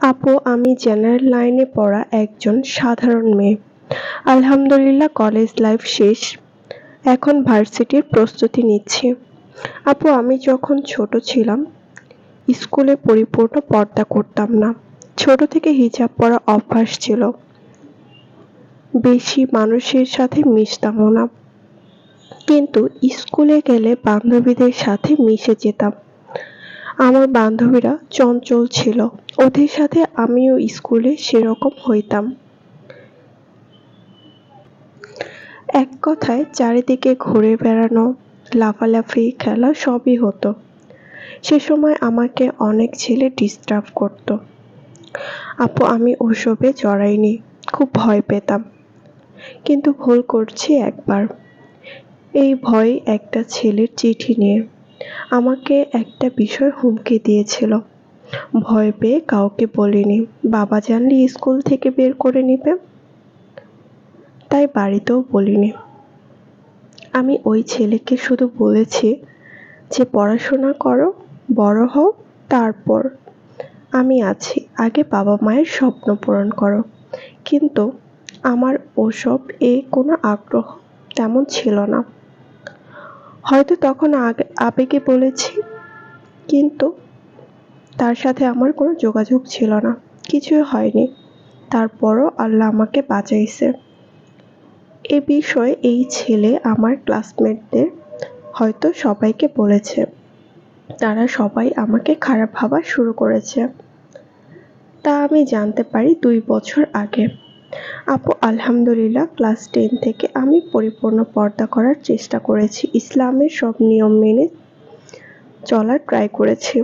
আপু, আমি জেনারেল লাইনে পড়া একজন সাধারণ মেয়ে। আলহামদুলিল্লাহ, কলেজ লাইফ শেষ। এখন ভার্সিটির প্রস্তুতি নিচ্ছি। আপু, আমি যখন ছোট ছিলাম, স্কুলে পরিপূর্ণ পর্দা করতাম না। ছোট থেকে হিজাব পরা অভ্যাস ছিল। বেশি মানুষের সাথে মিশতামও না। কিন্তু স্কুলে গেলে বান্ধবীদের সাথে মিশে যেতাম। আমার বান্ধবীরা চঞ্চল ছিল। ওদের সাথে আমিও স্কুলে সেরকম হইতাম। এক কথায় চারিদিকে ঘুরে বেড়ানো, লাফালাফি খেলা সবই হতো। সে সময় আমাকে অনেক ছেলে ডিস্টার্ব করত। আপু, আমি ওসবে জড়াইনি, খুব ভয় পেতাম। কিন্তু ভুল করছি একবার। এই ভয় একটা ছেলের চিঠি নিয়ে আমাকে একটা বিষয় হুমকি দিয়েছিল। ভয় পেয়ে কাউকে বলিনি। বাবা জানলে স্কুল থেকে বের করে নিবে। তাই বাড়িতেও বলিনি। আমি ওই ছেলেকে শুধু বলেছি যে, পড়াশোনা করো, বড় হও, তারপর আমি আছি। আগে বাবা মায়ের স্বপ্ন পূরণ করো। কিন্তু আমার ওসব এ কোনো আগ্রহ তেমন ছিল না। হয়তো তখন আগে আবেগে বলেছি, কিন্তু তার সাথে আমার কোনো যোগাযোগ ছিল না, কিছুই হয়নি। তারপরও আল্লাহ আমাকে বাঁচাইছে। এ বিষয়ে এই ছেলে আমার ক্লাসমেটদের হয়তো সবাইকে বলেছে। তারা সবাই আমাকে খারাপ ভাবা শুরু করেছে। তা আমি জানতে পারি দুই বছর আগে। আপু, আলহামদুলিল্লাহ, ক্লাস টেন থেকে আমি পরিপূর্ণ পর্দা করার চেষ্টা করেছি। ইসলামের সব নিয়ম মেনে চলার ট্রাই করেছি।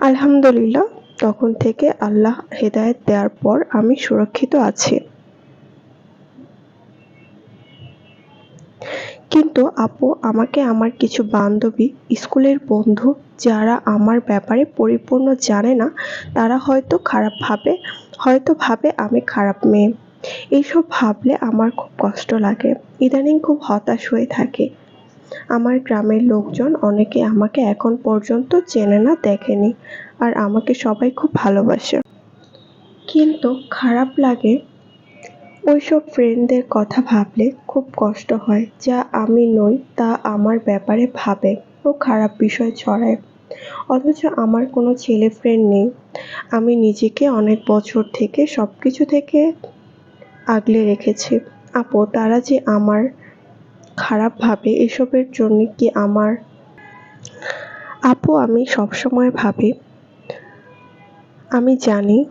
আলহামদুলিল্লাহ, তখন থেকে আল্লাহ হেদায়েত দেওয়ার পর আমি সুরক্ষিত আছি। কিন্তু আপু, আমাকে আমার কিছু বান্ধবী, স্কুলের বন্ধু, যারা আমার ব্যাপারে পরিপূর্ণ জানে না, তারা হয়তো খারাপ ভাবে হয়তো ভাবে আমি খারাপ মেয়ে। এইসব ভাবলে আমার খুব কষ্ট লাগে। ইদানিং খুব হতাশ হয়ে থাকে। আমার গ্রামের লোকজন অনেকে আমাকে এখন পর্যন্ত চেনে না, দেখেনি আর আমাকে সবাই খুব ভালোবাসে। কিন্তু খারাপ লাগে ওইসব ফ্রেন্ডদের কথা ভাবলে খুব কষ্ট হয়। যা আমি নই তা আমার ব্যাপারে ভাবে ও খারাপ বিষয় ছড়ায়। অথচ আমার কোনো ছেলে ফ্রেন্ড নেই। আমি নিজেকে অনেক বছর থেকে সব কিছু থেকে আগলে রেখেছি। আপু, তারা যে আমার খারাপ ভাবে এসবের জন্য কি আমার আপু, আমি সবসময় ভাবি। আমি জানি,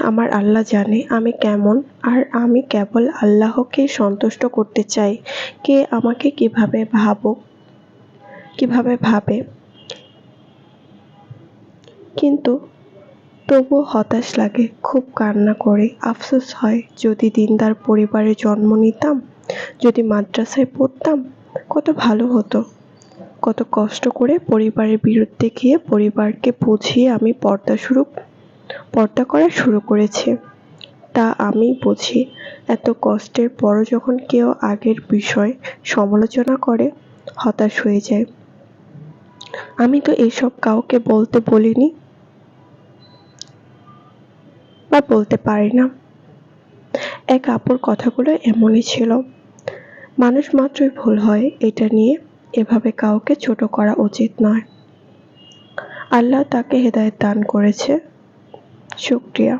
আমার আল্লাহ জানে আমি কেমন আর আমি কেবল আল্লাহকে সন্তুষ্ট করতে চাই। কে আমাকে কীভাবে ভাবো কীভাবে ভাবে? কিন্তু তবুও হতাশ লাগে, খুব কান্না করে। আফসোস হয়, যদি দিনদার পরিবারে জন্ম নিতাম, যদি মাদ্রাসায় পড়তাম, কত ভালো হতো। কত কষ্ট করে পরিবারের বিরুদ্ধে গিয়ে পরিবারকে বুঝিয়ে আমি পর্দা শুরু, পর্দা করা শুরু করেছি। তা আমি বুঝি, এত কষ্টের পরও যখন কেউ আগের বিষয় সমালোচনা করে, হতাশ হয়ে যায়। আমি তো এসব কাউকে বলতে বলিনি বা বলতে পারি না। এক আপুর কথাগুলো এমনই ছিল। মানুষ মাত্রই ভুল হয় এটা নিয়ে, এভাবে কাউকে ছোট করা উচিত নয়। আল্লাহ তাকে হেদায়েত দান করেছে। শুক্রিয়া।